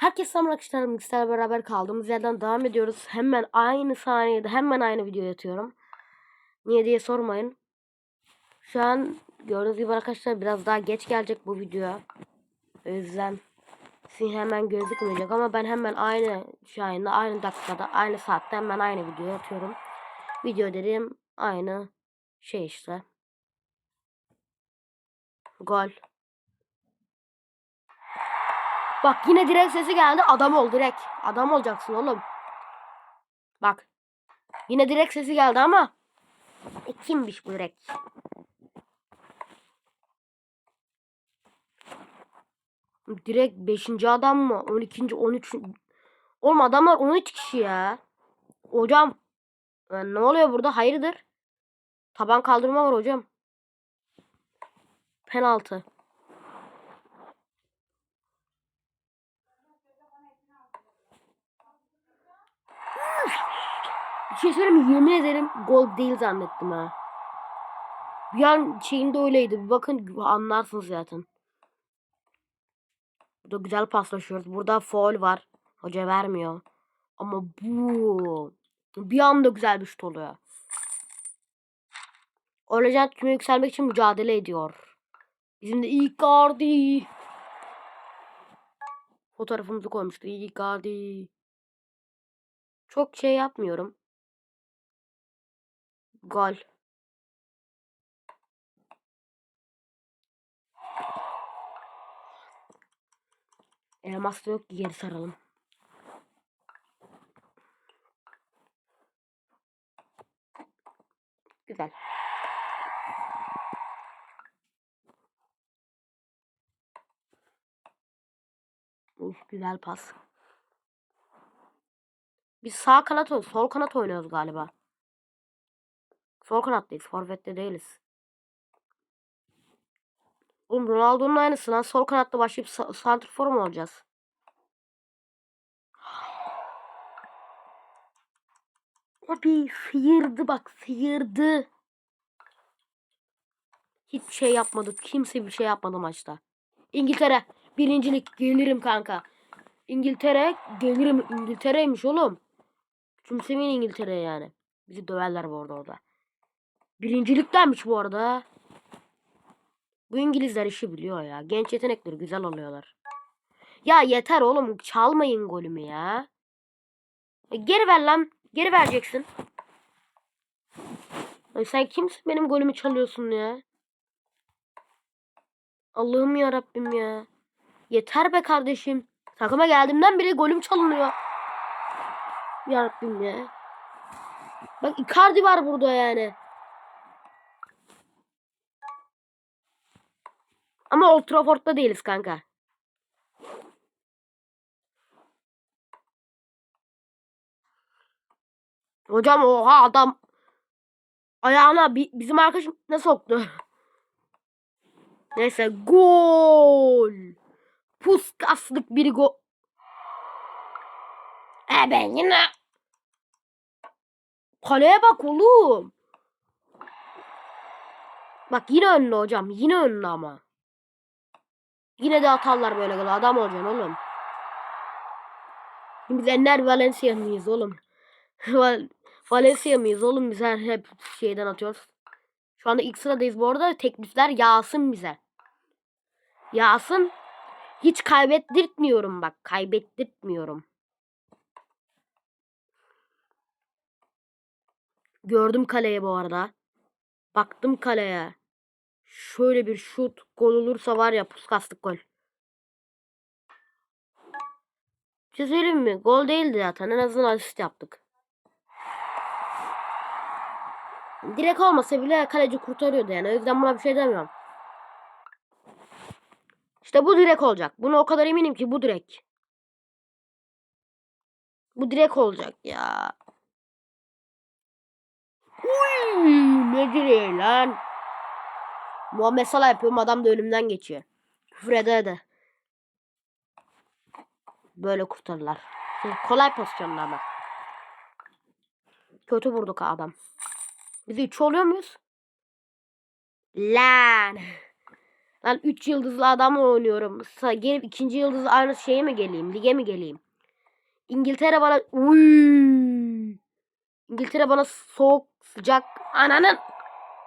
Herkes selam arkadaşlar. Mikser'le beraber kaldığımız yerden devam ediyoruz. Hemen aynı saniyede hemen aynı video atıyorum. Niye diye sormayın. Şu an gördüğünüz gibi arkadaşlar biraz daha geç gelecek bu video. O yüzden sizin hemen gözükmeyecek ama ben hemen aynı şu anda aynı dakikada aynı saatte hemen aynı video atıyorum. Video dediğim aynı şey işte. Gol. Bak yine direkt sesi geldi. Adam ol direkt. Adam olacaksın oğlum. Bak. Yine direkt sesi geldi ama. E, kimmiş bu direkt? Direkt 5. adam mı? 12. 13. Oğlum adamlar 13 kişi ya. Hocam. ya ne oluyor burada? Hayırdır? Taban kaldırma var hocam. Penaltı. Bir şey söyleyeyim mi? Yemin ederim gol değil zannettim ha. Bir an şeyinde öyleydi. Bir bakın anlarsınız zaten. Burada güzel paslaşıyoruz. Burada foul var. Hoca vermiyor. Ama bu bir anda güzel bir şut oluyor. Olacak küme yükselmek için mücadele ediyor. Bizim de Icardi. Fotoğrafımızı koymuştu. Icardi. Çok şey yapmıyorum. Gol. Elmas da yok ki geri saralım. Güzel. Uf, güzel pas. Biz sağ kanat. Sol kanat oynuyoruz galiba. Sol kanattayız. Forvet'te değiliz. Oğlum Ronaldo'nun aynısı lan. Sol kanatta başlayıp sa- santrfor mu olacağız? Abi sıyırdı bak sıyırdı. Hiçbir şey yapmadık. Kimse bir şey yapmadı maçta. İngiltere birincilik gelirim kanka. İngiltere gelirim. İngiltere'ymiş oğlum. Kimsemin İngiltere yani. Bizi döverler bu arada orada. Birinciliktenmiş bu arada. Bu İngilizler işi biliyor ya. Genç yetenekleri güzel oluyorlar. Ya yeter oğlum çalmayın golümü ya. E, geri ver lan. Geri vereceksin. Ay sen kimsin benim golümü çalıyorsun ya? Allah'ım ya Rabbim ya. Yeter be kardeşim. Takıma geldiğimden beri golüm çalınıyor. Ya Rabbim ya. Bak Icardi var burada yani. Ama Old Trafford'da değiliz kanka. Hocam oha adam ayağına bi- bizim arkadaş ne soktu? Neyse gol. Puskaslık bir gol. E ben yine. Kaleye bak oğlum. Bak yine önlü hocam. Yine önlü ama. Yine de atarlar böyle gol. Adam olacaksın oğlum. Biz Enner Valencia mıyız oğlum? Val Valencia mıyız oğlum? Biz her hep şeyden atıyoruz. Şu anda ilk sıradayız bu arada. Teklifler yağsın bize. Yağsın. Hiç kaybettirtmiyorum bak. Kaybettirtmiyorum. Gördüm kaleye bu arada. Baktım kaleye. Şöyle bir şut gol olursa var ya puskaslık gol. Bir şey söyleyeyim mi? Gol değildi zaten. En azından asist yaptık. Direkt olmasa bile kaleci kurtarıyordu yani. O yüzden buna bir şey demiyorum. İşte bu direkt olacak. Bunu o kadar eminim ki bu direkt. Bu direkt olacak ya. Uy, ne direği lan? Muhammed Salah yapıyorum adam da önümden geçiyor. Küfür ede ede. Böyle kurtarırlar. Kolay pozisyonlar ama. Kötü vurduk adam. Biz üç oluyor muyuz? Lan. Ben 3 yıldızlı adamla oynuyorum. Sa- Gelip ikinci yıldızlı aynı şeye mi geleyim? Lige mi geleyim? İngiltere bana... Uy! İngiltere bana soğuk, sıcak... Ananın!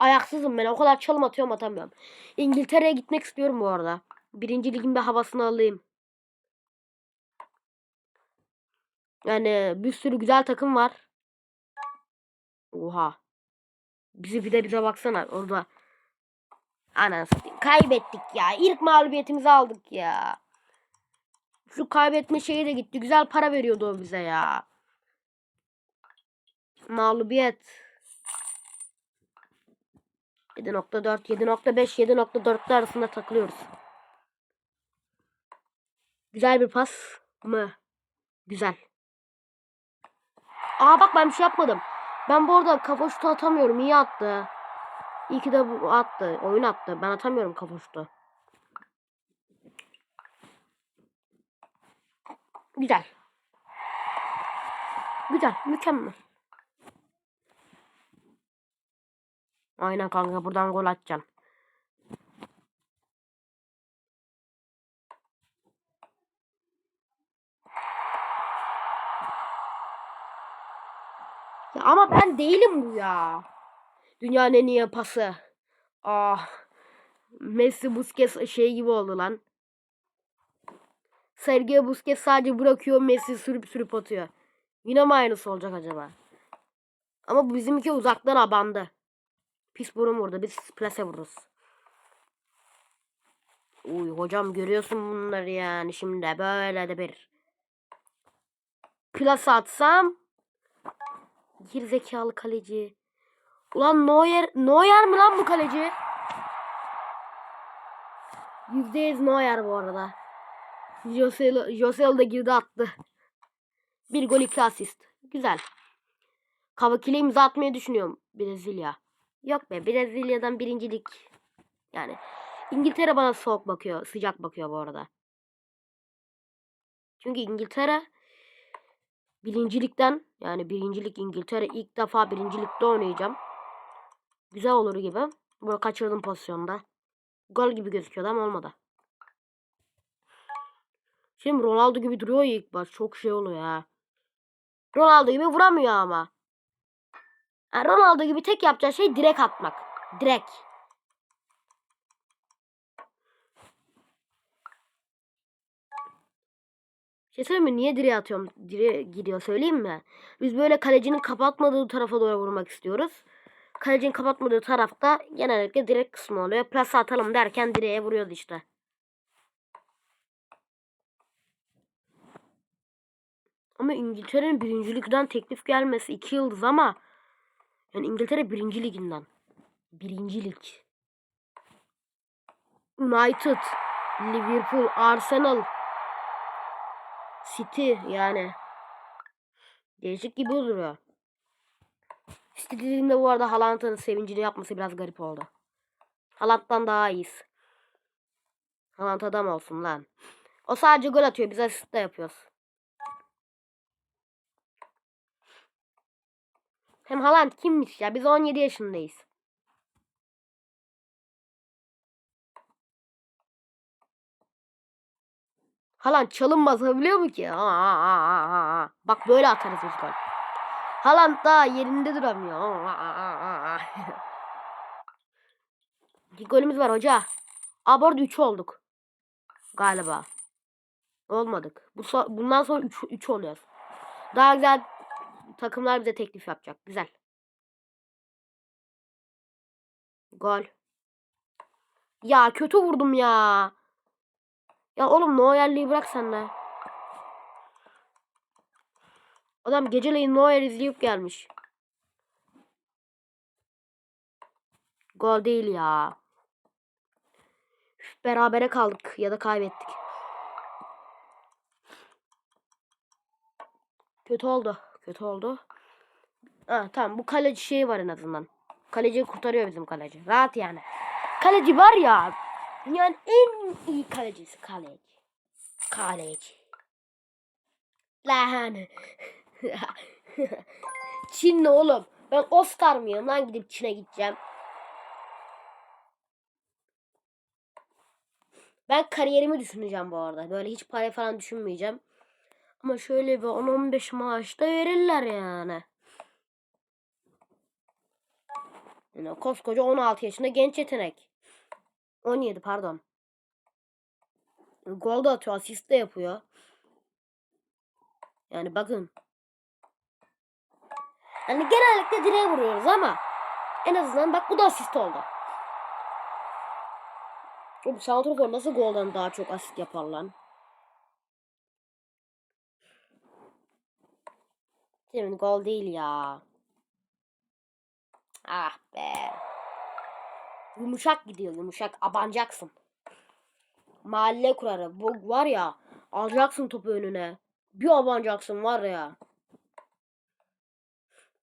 Ayaksızım ben. O kadar çalım atıyorum atamıyorum. İngiltere'ye gitmek istiyorum bu arada. Birinci ligin bir havasını alayım. Yani bir sürü güzel takım var. Oha. Bizi bir de bize baksana orada. Satayım. Kaybettik ya. İlk mağlubiyetimizi aldık ya. Şu kaybetme şeyi de gitti. Güzel para veriyordu o bize ya. Mağlubiyet. 7.4, 7.5, 7.4'ler arasında takılıyoruz. Güzel bir pas mı? Güzel. Aa bak ben bir şey yapmadım. Ben bu arada kafa şutu atamıyorum. İyi attı. İyi ki de bu attı. Oyun attı. Ben atamıyorum kafa şutu. Güzel. Güzel. Mükemmel. Aynen kanka buradan gol atacaksın. Ya ama ben değilim bu ya. Dünyanın en iyi pası. Ah. Messi Busquets şey gibi oldu lan. Sergio Busquets sadece bırakıyor Messi sürüp sürüp atıyor. Yine mi aynısı olacak acaba? Ama bizimki uzaktan abandı. Pis burun vurdu. Biz plase vururuz. Uy hocam görüyorsun bunları yani şimdi böyle de bir. Plase atsam. Gir zekalı kaleci. Ulan Neuer, Neuer mi lan bu kaleci? %100 Neuer bu arada. Josel, Josel de girdi attı. Bir gol iki asist. Güzel. Kavakile imza atmayı düşünüyorum Brezilya. Yok be Brezilya'dan birincilik. Yani İngiltere bana soğuk bakıyor. Sıcak bakıyor bu arada. Çünkü İngiltere birincilikten yani birincilik İngiltere ilk defa birincilikte oynayacağım. Güzel olur gibi. Böyle kaçırdım pozisyonda. Gol gibi gözüküyordu ama olmadı. Şimdi Ronaldo gibi duruyor ya ilk baş. Çok şey oluyor ha. Ronaldo gibi vuramıyor ama. Yani Ronaldo gibi tek yapacağı şey direkt atmak. Direkt. Şey söyleyeyim mi? Niye direğe atıyorum? Direğe gidiyor söyleyeyim mi? Biz böyle kalecinin kapatmadığı tarafa doğru vurmak istiyoruz. Kalecinin kapatmadığı tarafta genellikle direkt kısmı oluyor. Plasa atalım derken direğe vuruyordu işte. Ama İngiltere'nin birincilikten teklif gelmesi iki yıldız ama yani İngiltere birinci liginden. Birincilik. United, Liverpool, Arsenal, City yani. Değişik gibi duruyor. City dediğimde bu arada Haaland'ın sevincini yapması biraz garip oldu. Haaland'dan daha iyiyiz. Haaland adam olsun lan. O sadece gol atıyor. Biz asist de yapıyoruz. Hem Haaland kimmiş ya? Biz 17 yaşındayız. Haaland çalınmaz biliyor mu ki? Aa, aa, aa, aa. Bak böyle atarız biz gol. Haaland daha yerinde duramıyor. Aa, aa, aa, golümüz var hoca. Aa bu arada 3 olduk. Galiba. Olmadık. Bu so bundan sonra 3 3 oluyoruz. Daha güzel takımlar bize teklif yapacak. Güzel. Gol. Ya kötü vurdum ya. Ya oğlum Neuer'liği bırak sen de. Adam geceleyin Neuer izleyip gelmiş. Gol değil ya. Berabere kaldık ya da kaybettik. Kötü oldu. Kötü oldu. Ha, tamam bu kaleci şeyi var en azından. Kaleci kurtarıyor bizim kaleci. Rahat yani. Kaleci var ya. Dünyanın en iyi kalecisi kaleci. Kaleci. Lan. Çinli oğlum. Ben Oscar mıyım lan gidip Çin'e gideceğim. Ben kariyerimi düşüneceğim bu arada. Böyle hiç para falan düşünmeyeceğim. Ama şöyle bir 10-15 maaş da verirler yani. Yani koskoca 16 yaşında genç yetenek. 17 pardon. Gol da atıyor, asist de yapıyor. Yani bakın. Hani genellikle direğe vuruyoruz ama en azından bak bu da asist oldu. Oğlum Santrafor nasıl golden daha çok asist yapar lan? Şimdi gol değil ya. Ah be. Yumuşak gidiyor yumuşak. Abanacaksın. Mahalle kurarı. Bu var ya. Alacaksın topu önüne. Bir abanacaksın var ya.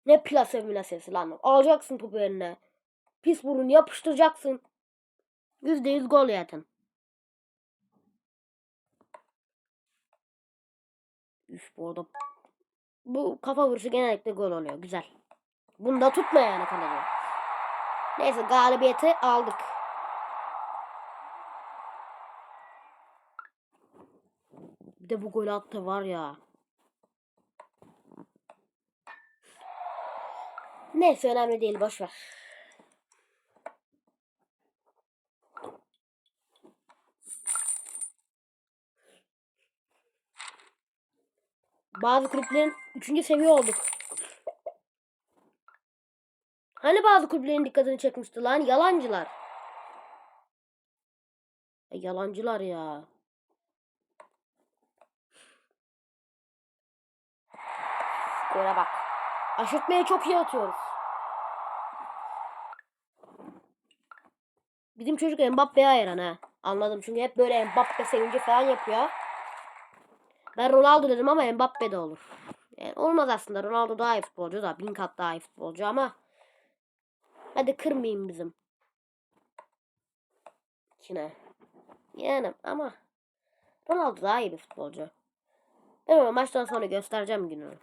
Ne plase milasesi lan. Alacaksın topu önüne. Pis burun yapıştıracaksın. Yüzde yüz gol zaten. Üf bu arada. Bu kafa vuruşu genellikle gol oluyor. Güzel. Bunu da tutma yani kaleci. Neyse galibiyeti aldık. Bir de bu gol attı var ya. Neyse önemli değil boş ver. Bazı kulüplerin 3. seviye olduk. Hani bazı kulüplerin dikkatini çekmişti lan yalancılar. Ya yalancılar ya. Böyle bak. Aşırtmaya çok iyi atıyoruz. Bizim çocuk Mbappe'ye hayran ha. Anladım çünkü hep böyle Mbappe sevinci falan yapıyor. Ben Ronaldo dedim ama Mbappe de olur. Yani olmaz aslında. Ronaldo daha iyi futbolcu da. Bin kat daha iyi futbolcu ama. Hadi kırmayayım bizim. Kine. Yani ama. Ronaldo daha iyi bir futbolcu. Ben ama maçtan sonra göstereceğim gününü.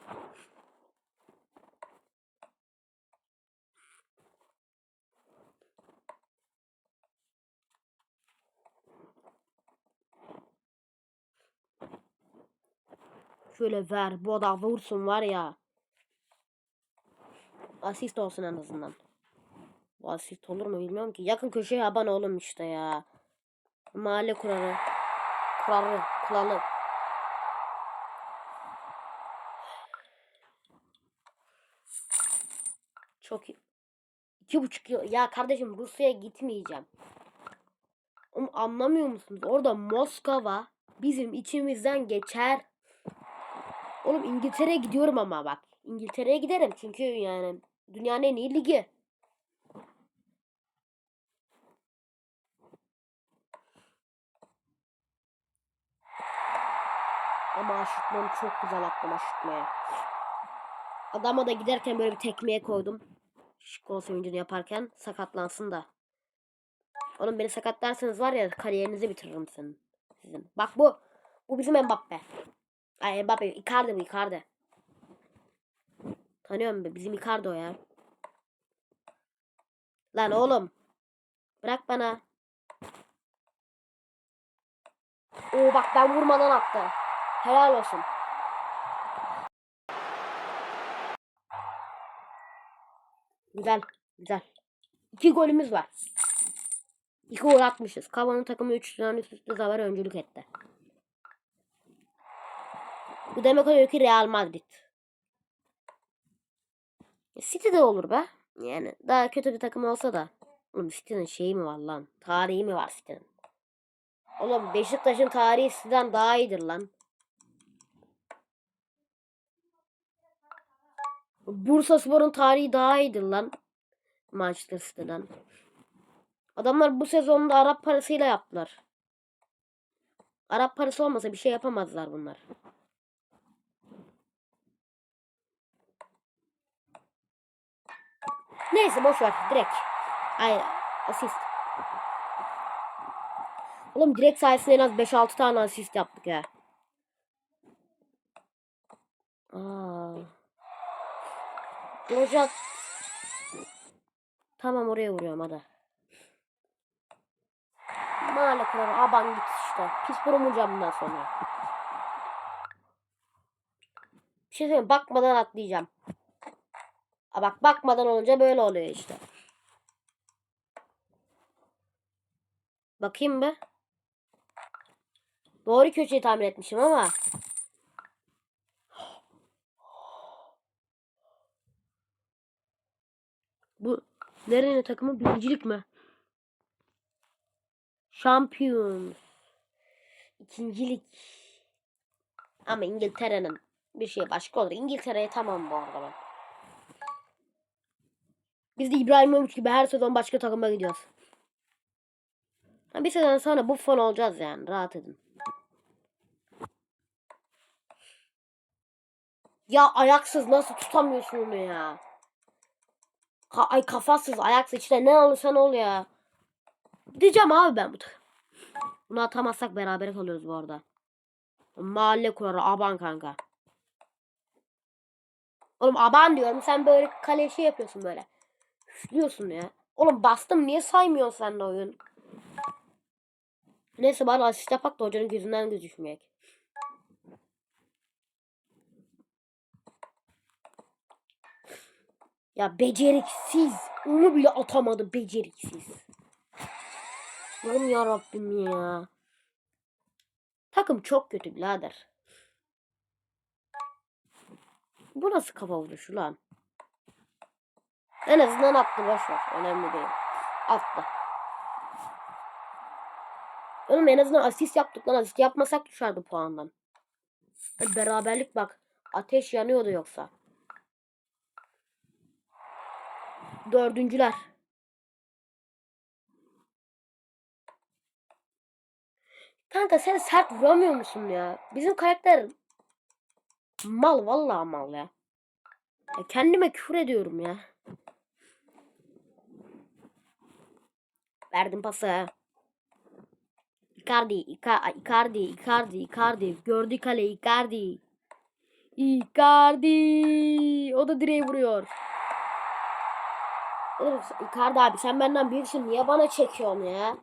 Şöyle ver. Bu da vursun var ya. Asist olsun en azından. Bu asist olur mu bilmiyorum ki. Yakın köşeye abone olun işte ya. Mahalle kurarı. Kurarı. Kuralı. Çok iyi. İki buçuk yıl. Ya kardeşim Rusya'ya gitmeyeceğim. Oğlum anlamıyor musunuz? Orada Moskova bizim içimizden geçer. Oğlum İngiltere'ye gidiyorum ama bak. İngiltere'ye giderim çünkü yani dünyanın en iyi ligi. Ama aşıtmam çok güzel attım aşıtmaya. Adama da giderken böyle bir tekmeye koydum. Şikol sevincini yaparken sakatlansın da. Oğlum beni sakatlarsanız var ya kariyerinizi bitiririm senin. Sizin. Bak bu. Bu bizim Mbappe. Ay Mbappe. Icardi bu Icardi. Tanıyorum be. Bizim Icardi o ya. Lan oğlum. Bırak bana. Oo bak ben vurmadan attı. Helal olsun. Güzel. Güzel. İki golümüz var. İki gol atmışız. Kavanın takımı 3 tane üst üste zafer öncülük etti. Bu demek oluyor ki Real Madrid. City de olur be. Yani daha kötü bir takım olsa da. Oğlum City'nin şeyi mi var lan? Tarihi mi var City'nin? Oğlum Beşiktaş'ın tarihi City'den daha iyidir lan. Bursa Spor'un tarihi daha iyidir lan. Manchester City'den. Adamlar bu sezonda Arap parasıyla yaptılar. Arap parası olmasa bir şey yapamazlar bunlar. Neyse boş ver direkt. Ay asist. Oğlum direkt sayesinde en az 5-6 tane asist yaptık ya. Aa. Tamam oraya vuruyorum hadi. Mahalle kurarı. Aban git işte. Pis vurmayacağım bundan sonra. Bir şey söyleyeyim. Bakmadan atlayacağım. Ha bak bakmadan olunca böyle oluyor işte. Bakayım bir. Doğru köşeyi tahmin etmişim ama. Bu nerenin takımı? Birincilik mi? Şampiyon. İkincilik. Ama İngiltere'nin bir şey başka olur. İngiltere'ye tamam bu arada ben. Biz de İbrahimovic gibi her sezon başka takıma gidiyoruz. Ha, bir sezon sonra bu fon olacağız yani. Rahat edin. Ya ayaksız nasıl tutamıyorsun onu ya? Ka ay kafasız ayaksız işte ne olursa ne ol ya. Diyeceğim abi ben bu. Bunu atamazsak beraber kalıyoruz bu arada. Mahalle kurarı aban kanka. Oğlum aban diyorum sen böyle kale şey yapıyorsun böyle. Üflüyorsun ya. Oğlum bastım niye saymıyorsun sen de oyun? Neyse bari asist yapak da hocanın gözünden göz düşmeyecek. Ya beceriksiz. Onu bile atamadı beceriksiz. Allah'ım ya Rabbim ya. Takım çok kötü birader. Bu nasıl kafa vuruşu lan? En azından attı boş ver. Önemli değil. Attı. Oğlum en azından asist yaptık lan. Asist yapmasak düşerdi puandan. Hadi beraberlik bak. Ateş yanıyordu yoksa. Dördüncüler. Kanka sen sert vuramıyor musun ya? Bizim karakter mal vallahi mal ya. ya kendime küfür ediyorum ya. Verdim pası. Icardi, Ica- Icardi, Icardi, Icardi. Gördü kale Icardi. Icardi. O da direğe vuruyor. Icardi abi sen benden büyüksün. Niye bana çekiyorsun ya?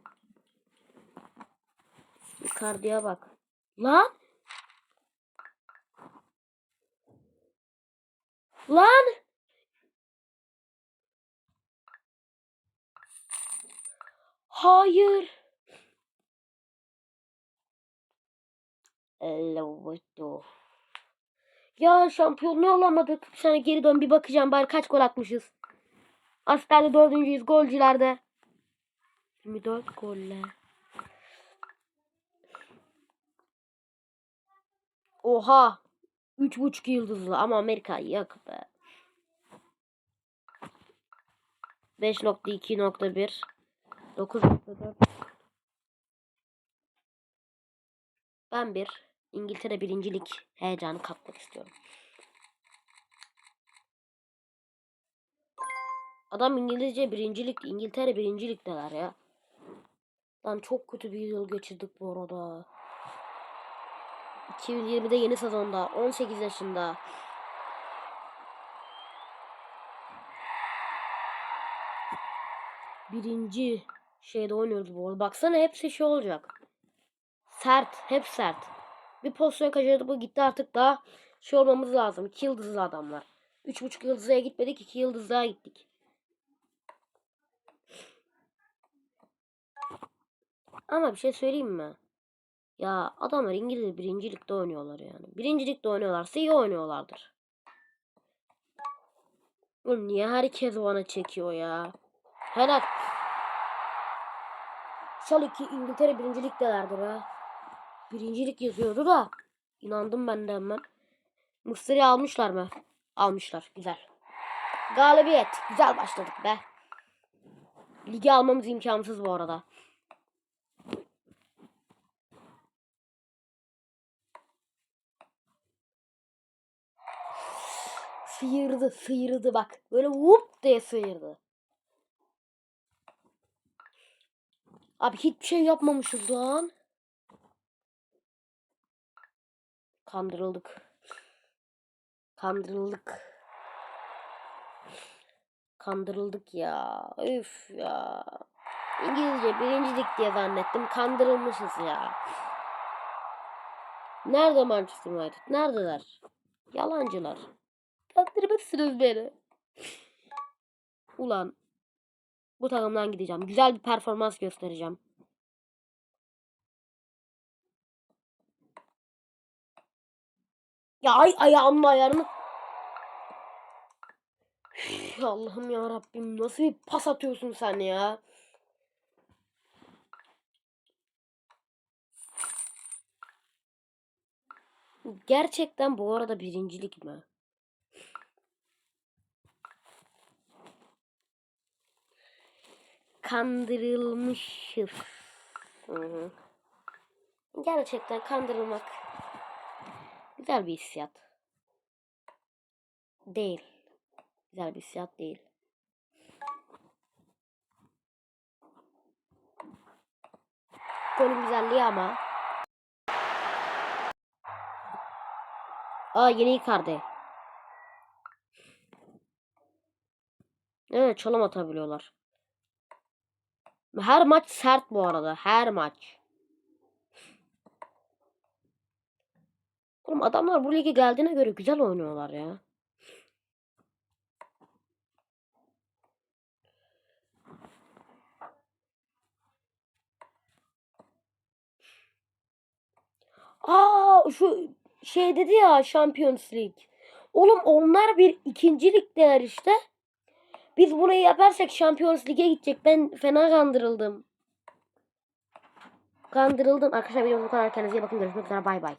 Icardi'ye bak. Lan. Lan. Hayır. Evet. Ya şampiyonluğu alamadık. Sene geri dön bir bakacağım bari kaç gol atmışız. Asisterde dördüncüyüz golcülerde. 24 golle. Oha. Üç buçuk yıldızlı ama Amerika yok be. 5.2.1 9.4 Ben bir İngiltere birincilik heyecanı katmak istiyorum. Adam İngilizce birincilik, İngiltere birincilikteler ya. Lan çok kötü bir yıl geçirdik bu arada. 2020'de yeni sezonda 18 yaşında. Birinci şeyde oynuyoruz bu arada. Baksana hepsi şey olacak. Sert. Hep sert. Bir pozisyon kaçırdı bu gitti artık daha şey olmamız lazım. 2 yıldızlı adamlar. 3.5 yıldızlıya gitmedik. 2 yıldızlığa gittik. Ama bir şey söyleyeyim mi? Ya adamlar İngiliz birincilikte oynuyorlar yani. Birincilikte oynuyorlarsa iyi oynuyorlardır. Oğlum niye herkes bana çekiyor ya? Helal. Şal ki İngiltere birinciliktelerdir ha. Birincilik yazıyordu da. İnandım ben de hemen. Mısır'ı almışlar mı? Almışlar. Güzel. Galibiyet. Güzel başladık be. Ligi almamız imkansız bu arada. Sıyırdı, sıyırdı bak. Böyle whoop diye sıyırdı. Abi hiçbir şey yapmamışız lan. Kandırıldık. Kandırıldık. Kandırıldık ya. Üf ya. İngilizce birincilik diye zannettim. Kandırılmışız ya. Nerede Manchester United? Neredeler? Yalancılar. Kandırmışsınız beni. Ulan. Bu takımdan gideceğim. Güzel bir performans göstereceğim. Ya ay ayağımın ayarını. Allah'ım ya Rabbim nasıl bir pas atıyorsun sen ya? Gerçekten bu arada birincilik mi? Kandırılmışız. Hı hı. Gerçekten kandırılmak güzel bir hissiyat. Değil. Güzel bir hissiyat değil. Golün güzelliği ama. Aa yeni Icardi. Evet çalım atabiliyorlar. Her maç sert bu arada. Her maç. Oğlum adamlar bu lige geldiğine göre güzel oynuyorlar ya. Aa şu şey dedi ya Champions League. Oğlum onlar bir ikincilikteler işte. Biz burayı yaparsak Champions League'e gidecek. Ben fena kandırıldım. Kandırıldım. Arkadaşlar videomuz bu kadar. Kendinize iyi bakın. Görüşmek üzere. Bay bay.